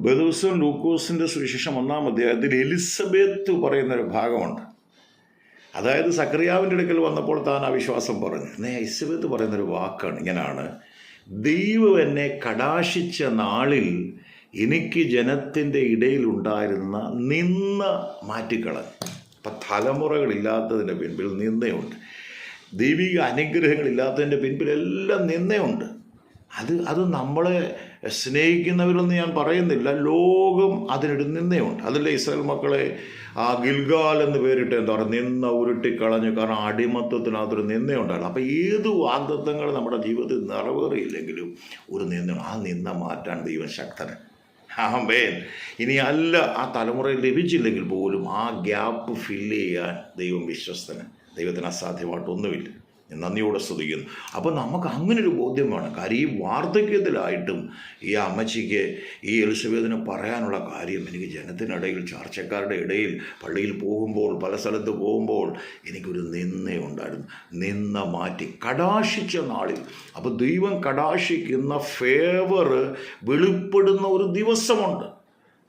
ബദൂസും ലൂക്കോസിന്റെ സുവിശേഷം ഒന്നാം അധ്യായത്തിൽ എലിസബത്ത് പറയുന്നൊരു ഭാഗമുണ്ട്. അതായത് സക്രിയാവിന്റെ അടുക്കൽ വന്നപ്പോൾ താൻ ആ വിശ്വാസം പറഞ്ഞു. നേ എലിസബത്ത് പറയുന്നൊരു വാക്കാണ് ഇങ്ങനെയാണ് ദൈവം എന്നെ കടാശിച്ച നാളിൽ എനിക്ക് ജനത്തിന്റെ ഇടയിലുണ്ടായിരുന്ന നിന്ന മാറ്റിക്കളഞ്ഞു. അപ്പം തലമുറകളില്ലാത്തതിന്റെ പിൻപിൽ നിന്നയുണ്ട് ദൈവിക അനുഗ്രഹങ്ങളില്ലാത്തതിന്റെ പിൻപിൽ എല്ലാം നിന്നയുണ്ട് അത് അത് നമ്മളെ സ്നേഹിക്കുന്നവരൊന്നും ഞാൻ പറയുന്നില്ല. ലോകം അതിനൊരു നിന്നയുണ്ട് അതല്ലേ ഇസ്രായേൽ മക്കളെ ആ ഗിൽഗാൽ എന്ന് പേരിട്ട് എന്താ പറയുക നിന്ന ഉരുട്ടിക്കളഞ്ഞു കാരണം അടിമത്വത്തിനകത്തൊരു നിന്നയുണ്ടായിരുന്നു അപ്പം ഏത് വാഗ്ദത്തങ്ങൾ നമ്മുടെ ജീവിതത്തിൽ നിറവേറിയില്ലെങ്കിലും ഒരു നിന്ന ആ നിന്ന മാറ്റാൻ ദൈവം ശക്തന് ആമേൻ. ഇനി അല്ല ആ തലമുറയിൽ ലഭിച്ചില്ലെങ്കിൽ പോലും ആ ഗ്യാപ്പ് ഫില്ല് ചെയ്യാൻ ദൈവം വിശ്വസ്തന് ദൈവത്തിന് അസാധ്യമായിട്ടൊന്നുമില്ല നന്ദിയോടെ സ്തുതിക്കുന്നു. അപ്പോൾ നമുക്ക് അങ്ങനെ ഒരു ബോധ്യം വേണം. കാര്യം ഈ വാർദ്ധക്യത്തിലായിട്ടും ഈ അമ്മച്ചിക്ക് ഈ എലിസബത്തിന് പറയാനുള്ള കാര്യം എനിക്ക് ജനത്തിനിടയിൽ ചർച്ചക്കാരുടെ ഇടയിൽ പള്ളിയിൽ പോകുമ്പോൾ പല സ്ഥലത്ത് പോകുമ്പോൾ എനിക്കൊരു നിന്നയുണ്ടായിരുന്നു നിന്ന മാറ്റി കടാശിച്ച നാളിൽ. അപ്പോൾ ദൈവം കടാശിക്കുന്ന ഫേവർ വെളിപ്പെടുന്ന ഒരു ദിവസമുണ്ട്.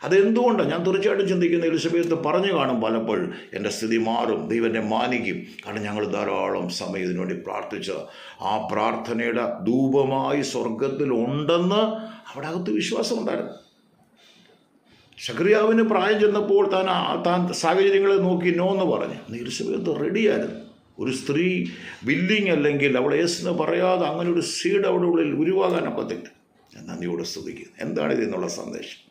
അതെന്തുകൊണ്ടാണ് ഞാൻ തീർച്ചയായിട്ടും ചിന്തിക്കുന്ന എലിസബത്ത് പറഞ്ഞു കാണും പലപ്പോഴും എന്റെ സ്ഥിതി മാറും ദൈവനെ മാനിക്കും. കാരണം ഞങ്ങൾ ധാരാളം സമയം ഇതിനുവേണ്ടി പ്രാർത്ഥിച്ച ആ പ്രാർത്ഥനയുടെ ധൂപമായി സ്വർഗത്തിൽ ഉണ്ടെന്ന് അവിടെ അകത്ത് വിശ്വാസമുണ്ടായിരുന്നു. ശക്രിയാവിന് പ്രായം ചെന്നപ്പോൾ താൻ താൻ സാഹചര്യങ്ങളെ നോക്കി നോ എന്ന് പറഞ്ഞു. എലിസബത്ത് റെഡിയായിരുന്നു ഒരു സ്ത്രീ ബില്ലിങ് അല്ലെങ്കിൽ അവൾ യേശുന്ന് പറയാതെ അങ്ങനെ ഒരു സീഡ് അവിടെ ഉള്ളിൽ ഉരുവാകാനൊക്കത്തില്ല. ഞാൻ നന്ദിയോടെ സ്തുതിക്കുന്നു. എന്താണ് ഇതിനുള്ള സന്ദേശം?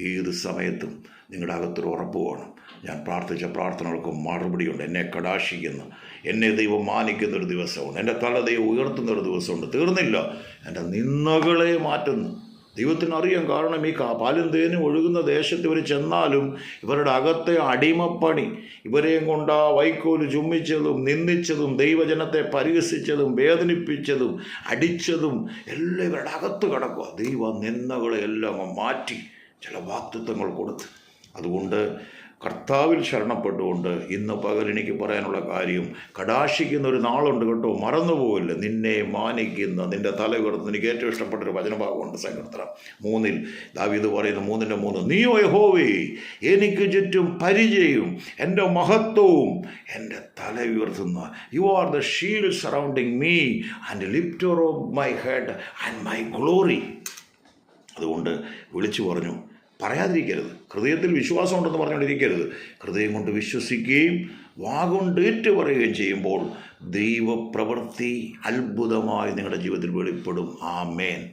ഏത് സമയത്തും നിങ്ങളുടെ അകത്തൊരു ഉറപ്പ് വേണം. ഞാൻ പ്രാർത്ഥിച്ച പ്രാർത്ഥനകൾക്ക് മറുപടിയുണ്ട് എന്നെ കടാശിക്കുന്ന എന്നെ ദൈവം മാനിക്കുന്ന ഒരു ദിവസമുണ്ട്. എന്റെ തല ദൈവം ഉയർത്തുന്ന ഒരു ദിവസമുണ്ട്. തീർന്നില്ല. എന്റെ നിന്നകളെ മാറ്റുന്നു. ദൈവത്തിന് അറിയാം കാരണം ഈ പാലും തേനും ഒഴുകുന്ന ദേശത്ത് ഇവർ ചെന്നാലും ഇവരുടെ അകത്തെ അടിമപ്പണി ഇവരെയും കൊണ്ട് വൈക്കോൽ ചുമ്മിച്ചതും നിന്ദിച്ചതും ദൈവജനത്തെ പരിഹസിച്ചതും വേദനിപ്പിച്ചതും അടിച്ചതും എല്ലാം ഇവരുടെ അകത്ത് കിടക്കുക. ദൈവ നിന്നകളെ എല്ലാം മാറ്റി. ചില വാക്തത്വങ്ങൾ കൊടുത്ത്. അതുകൊണ്ട് കർത്താവിൽ ശരണപ്പെട്ടുകൊണ്ട് ഇന്ന് പകൽ എനിക്ക് പറയാനുള്ള കാര്യം കടാശിക്കുന്ന ഒരു നാളുണ്ട് കേട്ടോ മറന്നുപോകില്ല നിന്നെ മാനിക്കുന്ന നിന്റെ തല ഉയർത്തുന്ന എനിക്ക് ഏറ്റവും ഇഷ്ടപ്പെട്ട ഒരു വചനഭാഗമുണ്ട് സങ്കീർത്തനം മൂന്നിൽ. ദാവീദ് പറയുന്ന മൂന്നിന്റെ മൂന്ന് നീയോ യഹോവേ എനിക്ക് ചുറ്റും പരിചയവും എന്റെ മഹത്വവും എന്റെ തല ഉയർത്തുന്ന. You are the shield surrounding me and lifter of my head and my glory അതുകൊണ്ട് വിളിച്ചു പറഞ്ഞു പറയാതിരിക്കരുത്. ഹൃദയത്തിൽ വിശ്വാസം ഉണ്ടെന്ന് പറഞ്ഞുകൊണ്ടിരിക്കരുത്. ഹൃദയം കൊണ്ട് വിശ്വസിക്കുകയും വാഗൊണ്ട് ഏറ്റു പറയുകയും ചെയ്യുമ്പോൾ ദൈവപ്രവൃത്തി അത്ഭുതമായി നിങ്ങളുടെ ജീവിതത്തിൽ വെളിപ്പെടും. ആ മേൻ